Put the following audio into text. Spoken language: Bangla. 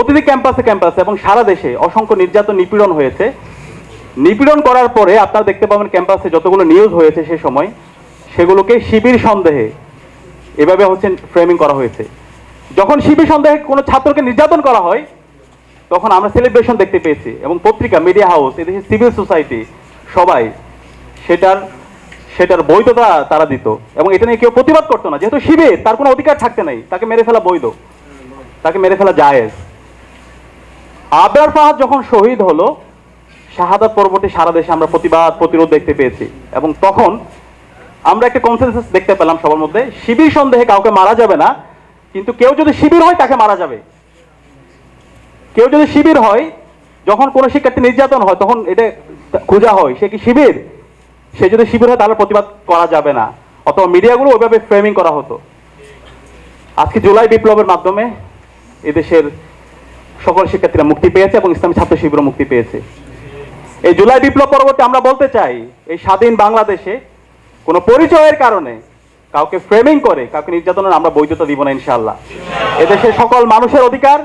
প্রতিটি ক্যাম্পাসে ক্যাম্পাসে এবং সারা দেশে অসংখ্য নির্যাতন নিপীড়ন হয়েছে। নিপীড়ন করার পরে আপনারা দেখতে পাবেন ক্যাম্পাসে যতগুলো নিউজ হয়েছে সে সময়, সেগুলোকে শিবির সন্দেহে এভাবে হচ্ছে ফ্রেমিং করা হয়েছে। যখন শিবির সন্দেহে কোনো ছাত্রকে নির্যাতন করা হয়, তখন আমরা সেলিব্রেশন দেখতে পেয়েছি এবং পত্রিকা মিডিয়া হাউস এদেশের সিভিল সোসাইটি সবাই সেটার সেটার বৈধতা তারা দিত এবং এটা নিয়ে কেউ প্রতিবাদ করতো না। যেহেতু শিবির, তার কোনো অধিকার থাকতে নাই। তাকে মেরে ফেলা বৈধ। তাকে মেরে ফেলা জায়েজ। আবরার ফাহাদ যখন শহীদ হলো, শাহাদাত পর্বটি সারা দেশে আমরা প্রতিবাদ, প্রতিরোধ দেখতে পেয়েছি। এবং তখন আমরা একটা কনসেনসাস দেখতে পেলাম সবার মধ্যে, শিবির সন্দেহে কাউকে মারা যাবে না, কিন্তু কেউ যদি শিবির হয় তাকে মারা যাবে। কেউ যদি শিবির হয়, যখন কোনো শিক্ষার্থী নির্যাতন হয়, তখন এটা খোঁজা হয়, সে কি শিবির? সে যদি শিবির হয়, তাহলে প্রতিবাদ করা যাবে না। অথবা মিডিয়াগুলো ওইভাবে ফ্রেমিং করা হতো। আজকে জুলাই বিপ্লবের মাধ্যমে এদেশের সকল শিক্ষার্থীরা মুক্তি পেয়েছে এবং ইসলামী ছাত্র শিবিরও মুক্তি পেয়েছে। এই জুলাই বিপ্লব পরবর্তী আমরা বলতে চাই, এই স্বাধীন বাংলাদেশে কোনো পরিচয়ের কারণে কাউকে ফ্রেমিং করে, কাউকে নির্যাতনের আমরা বৈধতা দিব না ইনশাল্লাহ এদেশের সকল মানুষের অধিকার